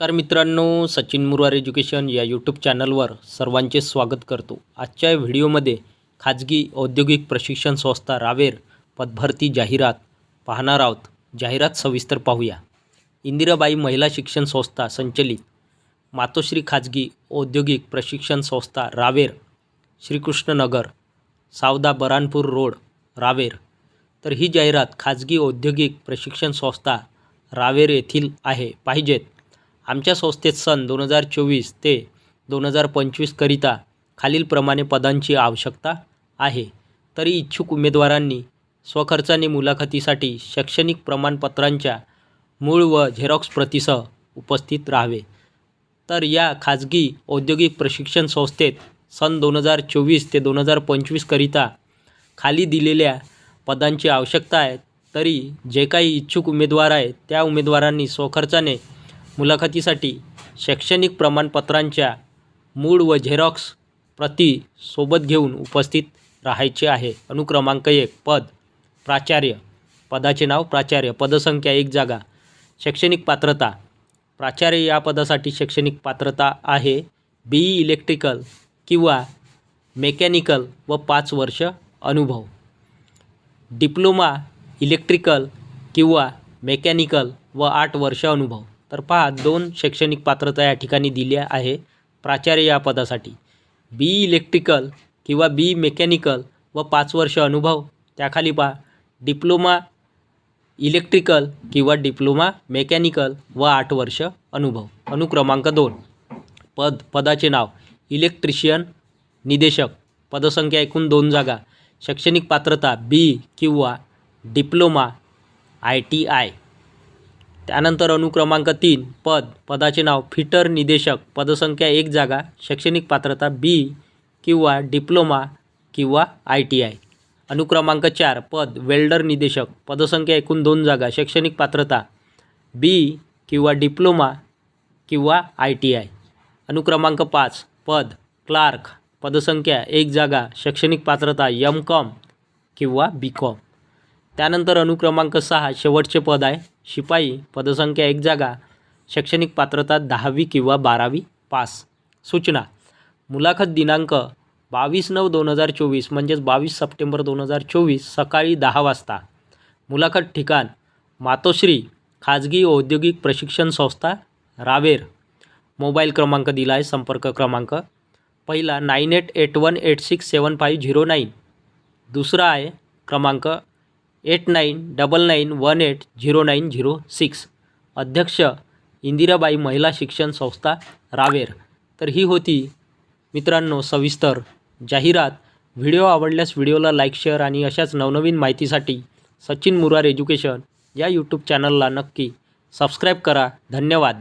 नमस्कार मित्रांनो सचिन मुरार एज्युकेशन या यूट्यूब चॅनलवर सर्वांचे स्वागत करतो. आजच्या व्हिडिओमध्ये खाजगी औद्योगिक प्रशिक्षण संस्था रावेर पदभरती जाहिरात पाहणार आहोत. जाहिरात सविस्तर पाहूया. इंदिराबाई महिला शिक्षण संस्था संचलित. मातोश्री खाजगी औद्योगिक प्रशिक्षण संस्था रावेर श्रीकृष्णनगर सावदा बरानपूर रोड रावेर. तर ही जाहिरात खाजगी औद्योगिक प्रशिक्षण संस्था रावेर येथील आहे. पाहिजेत. आमच्या संस्थेत सन दोन हजार चोवीस ते दोन हजार पंचवीसकरिता खालीलप्रमाणे पदांची आवश्यकता आहे. तरी इच्छुक उमेदवारांनी स्वखर्चाने मुलाखतीसाठी शैक्षणिक प्रमाणपत्रांच्या मूळ व झेरॉक्स प्रतीसह उपस्थित राहावे. तर या खाजगी औद्योगिक प्रशिक्षण संस्थेत सन दोन हजार चोवीस ते दोन हजार पंचवीसकरिता खाली दिलेल्या पदांची आवश्यकता आहे. तरी जे काही इच्छुक उमेदवार आहेत त्या उमेदवारांनी स्वखर्चाने मुलाखतीसाठी शैक्षणिक प्रमाणपत्रांच्या मूळ व झेरॉक्स प्रती सोबत घेऊन उपस्थित राहायचे आहे. अनुक्रमांक एक पद प्राचार्य. पदाचे नाव प्राचार्य. पदसंख्या एक जागा. शैक्षणिक पात्रता. प्राचार्य या पदासाठी शैक्षणिक पात्रता आहे. बी ई इलेक्ट्रिकल किंवा मेकॅनिकल व पाच वर्ष अनुभव. डिप्लोमा इलेक्ट्रिकल किंवा मेकॅनिकल व आठ वर्ष अनुभव. तर पहा दोन शैक्षणिक पात्रता या ठिकाणी दिल्या आहे प्राचार्य या पदासाठी. बी इलेक्ट्रिकल किंवा बी मेकॅनिकल व पाच वर्ष अनुभव. त्याखाली पहा डिप्लोमा इलेक्ट्रिकल किंवा डिप्लोमा मेकॅनिकल व आठ वर्ष अनुभव. अनुक्रमांक दोन. पद पदाचे नाव. इलेक्ट्रिशियन निदेशक. पदसंख्या एकूण दोन जागा. शैक्षणिक पात्रता बी किंवा डिप्लोमा आय टी आय त्यानंतर अनुक्रमांक तीन पद. पदाचे नाव फिटर निदेशक. पदसंख्या एक जागा शैक्षणिक पात्रता बी किंवा डिप्लोमा किंवा आय टी आय अनुक्रमांक चार पद. वेल्डर निदेशक. पदसंख्या एकूण दोन जागा शैक्षणिक पात्रता बी किंवा डिप्लोमा किंवा आय टी आय अनुक्रमांक पाच पद. क्लार्क. पदसंख्या एक जागा शैक्षणिक पात्रता यम कॉम किंवा बी कॉम त्यानंतर अनुक्रमांक सहा शेवटचे पद आहे. शिपाई पदसंख्या एक जागा शैक्षणिक पात्रता दहावी किंवा बारावी पास. सूचना मुलाखत दिनांक बावीस नऊ दोन हजार चोवीस म्हणजेच बावीस सप्टेंबर दोन हजार चोवीस सकाळी दहा वाजता. मुलाखत ठिकाण मातोश्री खाजगी औद्योगिक प्रशिक्षण संस्था रावेर. मोबाईल क्रमांक दिला आहे संपर्क क्रमांक. पहिला nine eight eight one eight six seven five zero nine. दुसरा आहे क्रमांक eight nine double nine one eight zero nine zero six. अध्यक्ष इंदिराबाई महिला शिक्षण संस्था रावेर. तर ही होती मित्रांनो सविस्तर जाहिरात. व्हिडिओ आवडल्यास व्हिडिओला लाईक शेअर आणि अशाच नवनवीन माहितीसाठी सचिन मुरार एज्युकेशन या यूट्यूब चॅनलला नक्की सबस्क्राईब करा. धन्यवाद.